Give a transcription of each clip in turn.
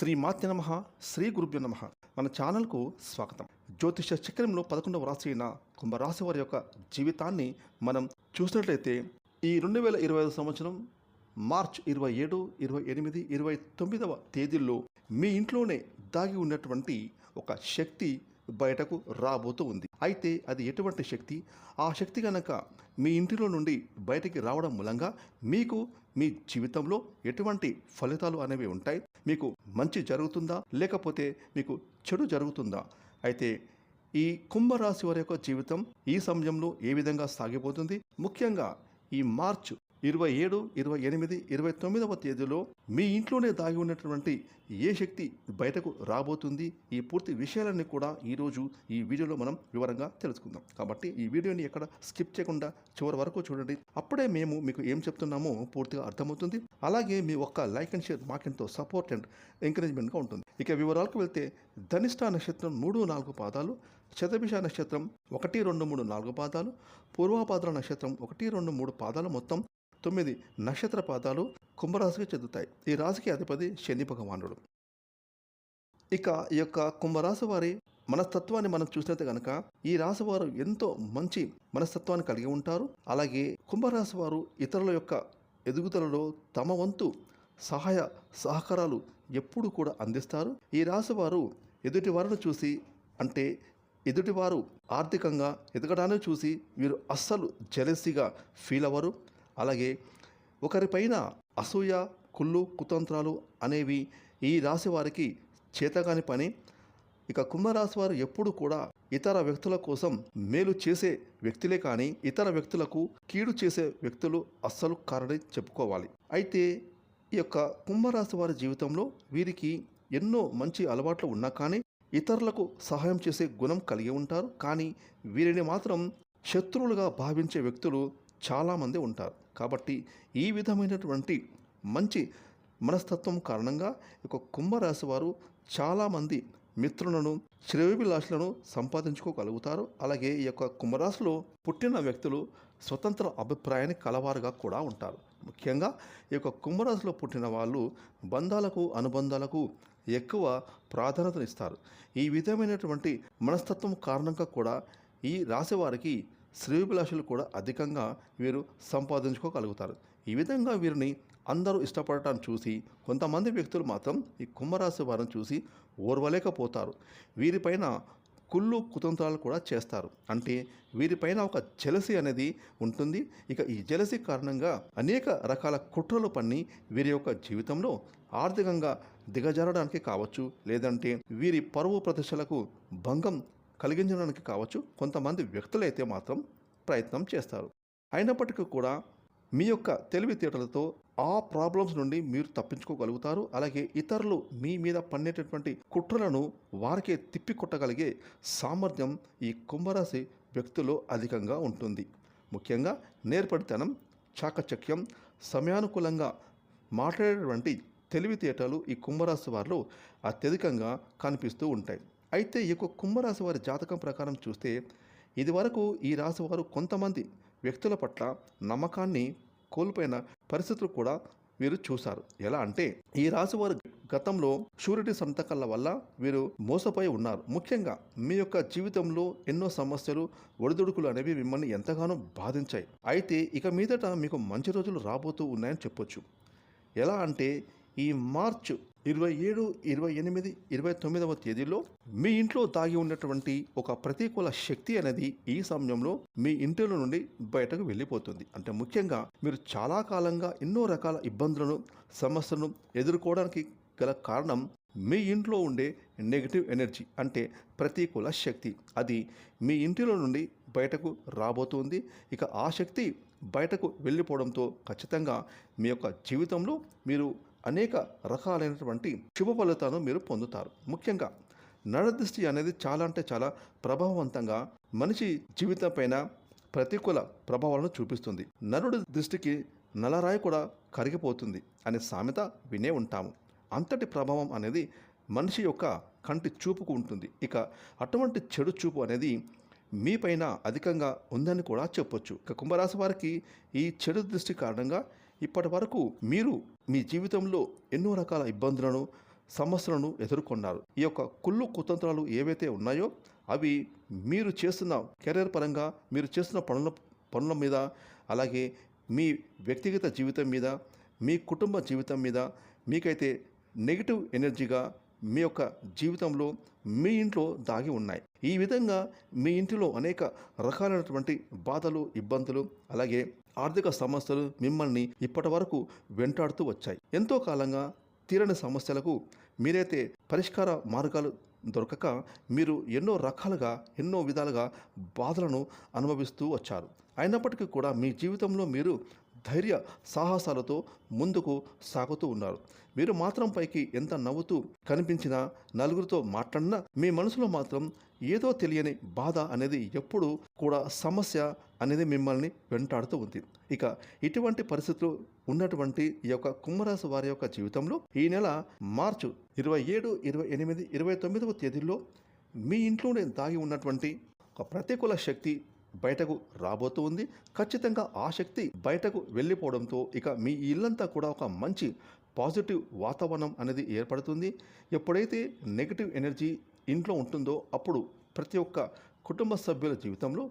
శ్రీ మాత్య నమ శ్రీ గురుభ్యో నమ. మన ఛానల్కు స్వాగతం. జ్యోతిష చక్రంలో పదకొండవ రాశి అయిన కుంభరాశి వారి యొక్క జీవితాన్ని మనం చూసినట్లయితే ఈ రెండు వేల ఇరవై ఐదు సంవత్సరం మార్చ్ ఇరవై ఏడు ఇరవై ఎనిమిది ఇరవై తొమ్మిదవ తేదీల్లో మీ ఇంట్లోనే దాగి ఉన్నటువంటి ఒక శక్తి బయటకు రాబోతూ ఉంది. అయితే అది ఎటువంటి శక్తి? ఆ శక్తి కనుక మీ ఇంటిలో నుండి బయటికి రావడం మూలంగా మీకు మీ జీవితంలో ఎటువంటి ఫలితాలు అనేవి ఉంటాయి? మీకు మంచి జరుగుతుందా? లేకపోతే మీకు చెడు జరుగుతుందా? అయితే ఈ కుంభరాశి వారి యొక్క జీవితం ఈ సమయంలో ఏ విధంగా సాగిపోతుంది? ముఖ్యంగా ఈ మార్చ్ ఇరవై ఏడు ఇరవై ఎనిమిది ఇరవై తొమ్మిదవ తేదీలో మీ ఇంట్లోనే దాగి ఉన్నటువంటి ఏ శక్తి బయటకు రాబోతుంది? ఈ పూర్తి విషయాలన్నీ కూడా ఈరోజు ఈ వీడియోలో మనం వివరంగా తెలుసుకుందాం. కాబట్టి ఈ వీడియోని ఎక్కడ స్కిప్ చేయకుండా చివరి వరకు చూడండి. అప్పుడే మేము మీకు ఏం చెప్తున్నామో పూర్తిగా అర్థమవుతుంది. అలాగే మీ ఒక్క లైక్ అండ్ షేర్ మాకెంతో సపోర్ట్ అండ్ ఎంకరేజ్మెంట్గా ఉంటుంది. ఇక వివరాలకు వెళ్తే ధనిష్ట నక్షత్రం మూడు నాలుగు పాదాలు శతభిష నక్షత్రం ఒకటి రెండు మూడు నాలుగు పాదాలు పూర్వాపాద్ర నక్షత్రం ఒకటి రెండు మూడు పాదాలు మొత్తం తొమ్మిది నక్షత్ర పాదాలు కుంభరాశికి చెందుతాయి. ఈ రాశికి అధిపతి శని భగవానుడు. ఇక ఈ యొక్క కుంభరాశి వారి మనస్తత్వాన్ని మనం చూసినట్టు కనుక ఈ రాశి వారు ఎంతో మంచి మనస్తత్వాన్ని కలిగి ఉంటారు. అలాగే కుంభరాశి వారు ఇతరుల యొక్క ఎదుగుదలలో తమ వంతు సహాయ సహకారాలు ఎప్పుడు కూడా అందిస్తారు. ఈ రాశి వారు ఎదుటి వారిని చూసి అంటే ఎదుటివారు ఆర్థికంగా ఎదగడాన్ని చూసి వీరు అస్సలు జెలసీగా ఫీల్ అవ్వరు. అలాగే ఒకరిపైన అసూయ కుళ్ళు కుతంత్రాలు అనేవి ఈ రాశి వారికి చేతగాని పని. ఇక కుంభరాశి వారు ఎప్పుడు కూడా ఇతర వ్యక్తుల కోసం మేలు చేసే వ్యక్తులే కానీ ఇతర వ్యక్తులకు కీడు చేసే వ్యక్తులు అస్సలు కారని చెప్పుకోవాలి. అయితే ఈ యొక్క కుంభరాశి వారి జీవితంలో వీరికి ఎన్నో మంచి అలవాట్లు ఉన్నా కానీ ఇతరులకు సహాయం చేసే గుణం కలిగి ఉంటారు. కానీ వీరిని మాత్రం శత్రువులుగా భావించే వ్యక్తులు చాలామంది ఉంటారు. కాబట్టి ఈ విధమైనటువంటి మంచి మనస్తత్వం కారణంగా ఒక కుంభరాశి వారు చాలామంది మిత్రులను శ్రేయోభిలాషులను సంపాదించుకోగలుగుతారు. అలాగే ఈ యొక్క కుంభరాశిలో పుట్టిన వ్యక్తులు స్వతంత్ర అభిప్రాయాన్ని కలవారుగా కూడా ఉంటారు. ముఖ్యంగా ఈ యొక్క కుంభరాశిలో పుట్టిన వాళ్ళు బంధాలకు అనుబంధాలకు ఎక్కువ ప్రాధాన్యతనిస్తారు. ఈ విధమైనటువంటి మనస్తత్వం కారణంగా కూడా ఈ రాశి వారికి శ్రేయోభిలాషులు కూడా అధికంగా వీరు సంపాదించుకోగలుగుతారు. ఈ విధంగా వీరిని అందరూ ఇష్టపడటాన్ని చూసి కొంతమంది వ్యక్తులు మాత్రం ఈ కుంభరాశి వారిని చూసి ఓర్వలేకపోతారు. వీరిపైన కుళ్ళు కుతంత్రాలు కూడా చేస్తారు. అంటే వీరిపైన ఒక జలసి అనేది ఉంటుంది. ఇక ఈ జలసి కారణంగా అనేక రకాల కుట్రలు పన్ని వీరి యొక్క జీవితంలో ఆర్థికంగా దిగజారడానికి కావచ్చు. లేదంటే వీరి పరువు ప్రతిష్టలకు భంగం కలిగించడానికి కావచ్చు. కొంతమంది వ్యక్తులైతే మాత్రం ప్రయత్నం చేస్తారు. అయినప్పటికీ కూడా మీ యొక్క తెలివితేటలతో ఆ ప్రాబ్లమ్స్ నుండి మీరు తప్పించుకోగలుగుతారు. అలాగే ఇతరులు మీ మీద పన్నేటటువంటి కుట్రలను వారికే తిప్పికొట్టగలిగే సామర్థ్యం ఈ కుంభరాశి వ్యక్తుల్లో అధికంగా ఉంటుంది. ముఖ్యంగా నేర్పడితనం చాకచక్యం సమయానుకూలంగా మాట్లాడేటువంటి తెలివితేటలు ఈ కుంభరాశి వారిలో అత్యధికంగా కనిపిస్తూ ఉంటాయి. అయితే ఈ యొక్క కుంభరాశి వారి జాతకం ప్రకారం చూస్తే ఇదివరకు ఈ రాశి వారు కొంతమంది వ్యక్తుల పట్ల నమ్మకాన్ని కోల్పోయిన పరిస్థితులు కూడా వీరు చూశారు. ఎలా అంటే ఈ రాశి వారు గతంలో షూరిటీ సంతకాల వల్ల వీరు మోసపోయి ఉన్నారు. ముఖ్యంగా మీ యొక్క జీవితంలో ఎన్నో సమస్యలు ఒడిదుడుకులు అనేవి మిమ్మల్ని ఎంతగానో బాధించాయి. అయితే ఇక మీదట మీకు మంచి రోజులు రాబోతూ ఉన్నాయని చెప్పొచ్చు. ఎలా అంటే ఈ మార్చ్ ఇరవై ఏడు ఇరవై ఎనిమిది ఇరవై తొమ్మిదవ తేదీలో మీ ఇంట్లో దాగి ఉన్నటువంటి ఒక ప్రతికూల శక్తి అనేది ఈ సమయంలో మీ ఇంటిలో నుండి బయటకు వెళ్ళిపోతుంది. అంటే ముఖ్యంగా మీరు చాలా కాలంగా ఎన్నో రకాల ఇబ్బందులను సమస్యలను ఎదుర్కోవడానికి గల కారణం మీ ఇంట్లో ఉండే నెగిటివ్ ఎనర్జీ అంటే ప్రతికూల శక్తి. అది మీ ఇంటిలో నుండి బయటకు రాబోతుంది. ఇక ఆ శక్తి బయటకు వెళ్ళిపోవడంతో ఖచ్చితంగా మీ యొక్క జీవితంలో మీరు అనేక రకాలైనటువంటి శుభ ఫలితాలను మీరు పొందుతారు. ముఖ్యంగా నరదృష్టి అనేది చాలా అంటే చాలా ప్రభావవంతంగా మనిషి జీవితం పైన ప్రతికూల ప్రభావాలను చూపిస్తుంది. నరుడి దృష్టికి నలరాయి కూడా కరిగిపోతుంది అనే సామెత వినే ఉంటాము. అంతటి ప్రభావం అనేది మనిషి యొక్క కంటి చూపుకు ఉంటుంది. ఇక అటువంటి చెడు చూపు అనేది మీపైన అధికంగా ఉందని కూడా చెప్పొచ్చు. ఇక కుంభరాశి వారికి ఈ చెడు దృష్టి కారణంగా ఇప్పటి వరకు మీరు మీ జీవితంలో ఎన్నో రకాల ఇబ్బందులను సమస్యలను ఎదుర్కొన్నారు. ఈ యొక్క కుళ్ళు కుతంత్రాలు ఏవైతే ఉన్నాయో అవి మీరు చేస్తున్న కెరీర్ పరంగా మీరు చేస్తున్న పనుల పనుల మీద అలాగే మీ వ్యక్తిగత జీవితం మీద మీ కుటుంబ జీవితం మీద మీకైతే నెగిటివ్ ఎనర్జీగా మీ యొక్క జీవితంలో మీ ఇంట్లో దాగి ఉన్నాయి. ఈ విధంగా మీ ఇంటిలో అనేక రకాలైనటువంటి బాధలు ఇబ్బందులు అలాగే ఆర్థిక సమస్యలు మిమ్మల్ని ఇప్పటి వరకు వెంటాడుతూ వచ్చాయి. ఎంతో కాలంగా తీరని సమస్యలకు మీరైతే పరిష్కార మార్గాలు దొరకక మీరు ఎన్నో రకాలుగా ఎన్నో విధాలుగా బాధలను అనుభవిస్తూ వచ్చారు. అయినప్పటికీ కూడా మీ జీవితంలో మీరు ధైర్య సాహసాలతో ముందుకు సాగుతూ ఉన్నారు. మీరు మాత్రం పైకి ఎంత నవ్వుతూ కనిపించినా నలుగురితో మాట్లాడినా మీ మనసులో మాత్రం ఏదో తెలియని బాధ అనేది ఎప్పుడూ కూడా సమస్య అనేది మిమ్మల్ని వెంటాడుతూ ఉంది. ఇక ఇటువంటి పరిస్థితులు ఉన్నటువంటి ఈ యొక్క కుంభరాశి వారి యొక్క జీవితంలో ఈ నెల మార్చు ఇరవై ఏడు ఇరవై ఎనిమిది ఇరవై తొమ్మిదవ తేదీల్లో మీ ఇంట్లోనే దాగి ఉన్నటువంటి ఒక ప్రతికూల శక్తి బయటకు రాబోతూ ఉంది. ఖచ్చితంగా ఆ శక్తి బయటకు వెళ్ళిపోవడంతో ఇక మీ ఇల్లంతా కూడా ఒక మంచి పాజిటివ్ వాతావరణం అనేది ఏర్పడుతుంది. ఎప్పుడైతే నెగిటివ్ ఎనర్జీ ఇంట్లో ఉంటుందో అప్పుడు ప్రతి ఒక్క కుటుంబ సభ్యుల జీవితంలో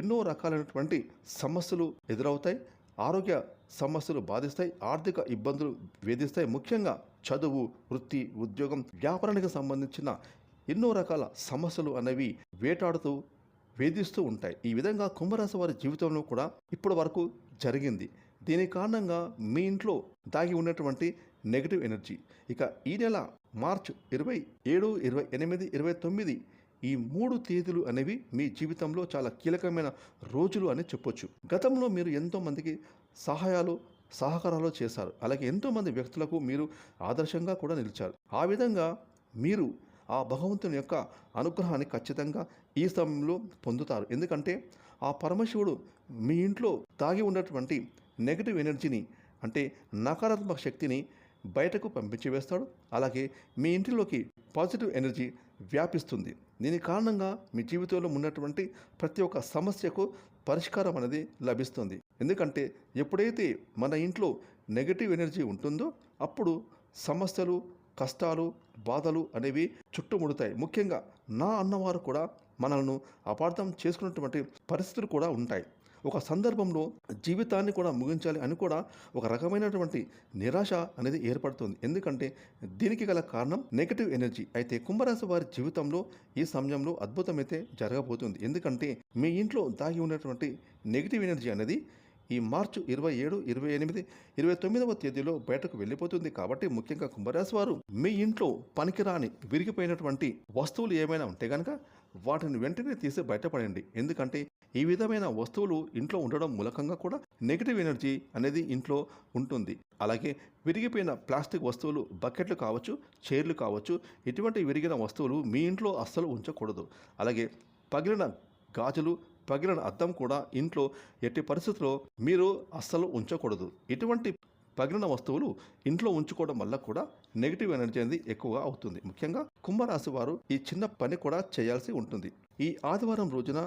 ఎన్నో రకాలైనటువంటి సమస్యలు ఎదురవుతాయి. ఆరోగ్య సమస్యలు బాధిస్తాయి. ఆర్థిక ఇబ్బందులు వేధిస్తాయి. ముఖ్యంగా చదువు వృత్తి ఉద్యోగం వ్యాపారానికి సంబంధించిన ఎన్నో రకాల సమస్యలు అనేవి వేటాడుతూ వేధిస్తూ ఉంటాయి. ఈ విధంగా కుంభరాశి వారి జీవితంలో కూడా ఇప్పటి వరకు జరిగింది. దీని కారణంగా మీ ఇంట్లో దాగి ఉన్నటువంటి నెగిటివ్ ఎనర్జీ. ఇక ఈ నెల మార్చ్ ఇరవై ఏడు ఇరవై ఎనిమిది ఇరవై తొమ్మిది ఈ మూడు తేదీలు అనేవి మీ జీవితంలో చాలా కీలకమైన రోజులు అని చెప్పొచ్చు. గతంలో మీరు ఎంతోమందికి సహాయాలు సహకారాలు చేశారు. అలాగే ఎంతోమంది వ్యక్తులకు మీరు ఆదర్శంగా కూడా నిలిచారు. ఆ విధంగా మీరు ఆ భగవంతుని యొక్క అనుగ్రహాన్ని ఖచ్చితంగా ఈ సమయంలో పొందుతారు. ఎందుకంటే ఆ పరమశివుడు మీ ఇంట్లో దాగి ఉన్నటువంటి నెగిటివ్ ఎనర్జీని అంటే నకారాత్మక శక్తిని బయటకు పంపించి వేస్తాడు. అలాగే మీ ఇంటిలోకి పాజిటివ్ ఎనర్జీ వ్యాపిస్తుంది. దీని కారణంగా మీ జీవితంలో ఉన్నటువంటి ప్రతి ఒక్క సమస్యకు పరిష్కారం అనేది లభిస్తుంది. ఎందుకంటే ఎప్పుడైతే మన ఇంట్లో నెగటివ్ ఎనర్జీ ఉంటుందో అప్పుడు సమస్యలు కష్టాలు బాధలు అనేవి చుట్టుముడతాయి. ముఖ్యంగా నా అన్నవారు కూడా మనల్ని అపార్థం చేసుకున్నటువంటి పరిస్థితులు కూడా ఉంటాయి. ఒక సందర్భంలో జీవితాన్ని కూడా ముగించాలి అని కూడా ఒక రకమైనటువంటి నిరాశ అనేది ఏర్పడుతుంది. ఎందుకంటే దీనికి గల కారణం నెగటివ్ ఎనర్జీ అయితే కుంభరాశి వారి జీవితంలో ఈ సమయంలో అద్భుతమైతే జరగబోతుంది. ఎందుకంటే మీ ఇంట్లో దాగి ఉన్నటువంటి నెగిటివ్ ఎనర్జీ అనేది ఈ మార్చి ఇరవై ఏడు ఇరవై ఎనిమిది ఇరవై తొమ్మిదవ తేదీలో బయటకు వెళ్ళిపోతుంది. కాబట్టి ముఖ్యంగా కుంభరాశి వారు మీ ఇంట్లో పనికిరాని విరిగిపోయినటువంటి వస్తువులు ఏమైనా ఉంటే కనుక వాటిని వెంటనే తీసి బయటపడండి ఎందుకంటే ఈ విధమైన వస్తువులు ఇంట్లో ఉండడం మూలకంగా కూడా నెగిటివ్ ఎనర్జీ అనేది ఇంట్లో ఉంటుంది. అలాగే విరిగిపోయిన ప్లాస్టిక్ వస్తువులు బకెట్లు కావచ్చు చైర్లు కావచ్చు ఇటువంటి విరిగిన వస్తువులు మీ ఇంట్లో అస్సలు ఉంచకూడదు. అలాగే పగిలిన గాజులు పగిలిన అద్దం కూడా ఇంట్లో ఎట్టి పరిస్థితుల్లో మీరు అస్సలు ఉంచకూడదు. ఇటువంటి పగిలిన వస్తువులు ఇంట్లో ఉంచుకోవడం వల్ల కూడా నెగిటివ్ ఎనర్జీ అనేది ఎక్కువగా అవుతుంది. ముఖ్యంగా కుంభరాశి వారు ఈ చిన్న పని కూడా చేయాల్సి ఉంటుంది. ఈ ఆదివారం రోజున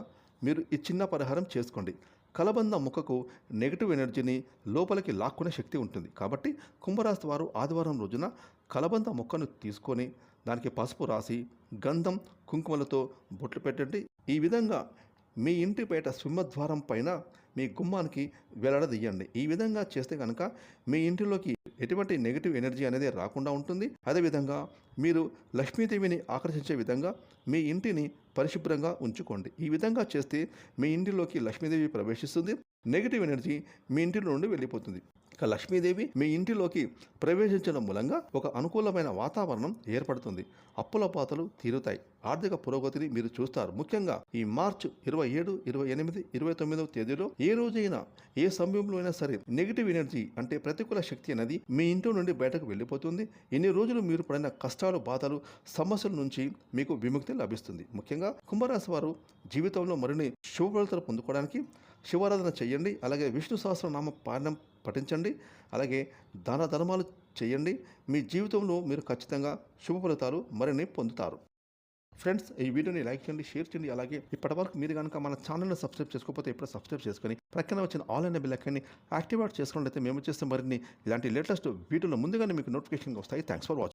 మీరు ఈ చిన్న పరిహారం చేసుకోండి. కలబంద ముఖకు నెగిటివ్ ఎనర్జీని లోపలికి లాక్కునే శక్తి ఉంటుంది. కాబట్టి కుంభరాశి వారు ఆదివారం రోజున కలబంద మొక్కను తీసుకొని దానికి పసుపు రాసి గంధం కుంకుమలతో బొట్లు పెట్టండి. ఈ విధంగా మీ ఇంటి బయట సింహద్వారం పైన మీ గుమ్మానికి వెల్లడదీయండి. ఈ విధంగా చేస్తే కనుక మీ ఇంటిలోకి ఎటువంటి నెగిటివ్ ఎనర్జీ అనేది రాకుండా ఉంటుంది. అదేవిధంగా మీరు లక్ష్మీదేవిని ఆకర్షించే విధంగా మీ ఇంటిని పరిశుభ్రంగా ఉంచుకోండి. ఈ విధంగా చేస్తే మీ ఇంటిలోకి లక్ష్మీదేవి ప్రవేశిస్తుంది. నెగిటివ్ ఎనర్జీ మీ ఇంటి నుండి వెళ్ళిపోతుంది. ఇక లక్ష్మీదేవి మీ ఇంటిలోకి ప్రవేశించడం మూలంగా ఒక అనుకూలమైన వాతావరణం ఏర్పడుతుంది. అప్పుల పాతలు తీరుతాయి. ఆర్థిక పురోగతిని మీరు చూస్తారు. ముఖ్యంగా ఈ మార్చ్ ఇరవై ఏడు ఇరవై ఎనిమిది ఇరవై తొమ్మిదవ తేదీలో ఏ రోజైనా ఏ సమయంలో అయినా సరే నెగిటివ్ ఎనర్జీ అంటే ప్రతికూల శక్తి అనేది మీ ఇంటి నుండి బయటకు వెళ్ళిపోతుంది. ఇన్ని రోజులు మీరు పడిన కష్టాలు బాధలు సమస్యల నుంచి మీకు విముక్తి లభిస్తుంది. ముఖ్యంగా కుంభరాశి వారు జీవితంలో మరిన్ని శుభ ఫలితాలు పొందుకోవడానికి శివారాధన చేయండి. అలాగే విష్ణు సహస్రనామ పాఠం పఠించండి. అలాగే దాన ధర్మాలు చేయండి. మీ జీవితంలో మీరు ఖచ్చితంగా శుభ ఫలితాలు మరిన్ని పొందుతారు. ఫ్రెండ్స్ ఈ వీడియోని లైక్ చేయండి షేర్ చేయండి. అలాగే ఇప్పటివరకు మీరు కనుక మన ఛానల్ని సబ్స్క్రైబ్ చేసుకోకపోతే ఇప్పుడు సబ్స్క్రైబ్ చేసుకొని ప్రక్కన వచ్చిన ఆన్లైన్ బిల్ లెక్కని యాక్టివేట్ చేసుకున్నట్లయితే మేము చేస్తే మరిన్ని ఇలాంటి లేటెస్ట్ వీడియోలు ముందుగానే మీకు నోటిఫికేషన్ వస్తాయి. Thanks for watching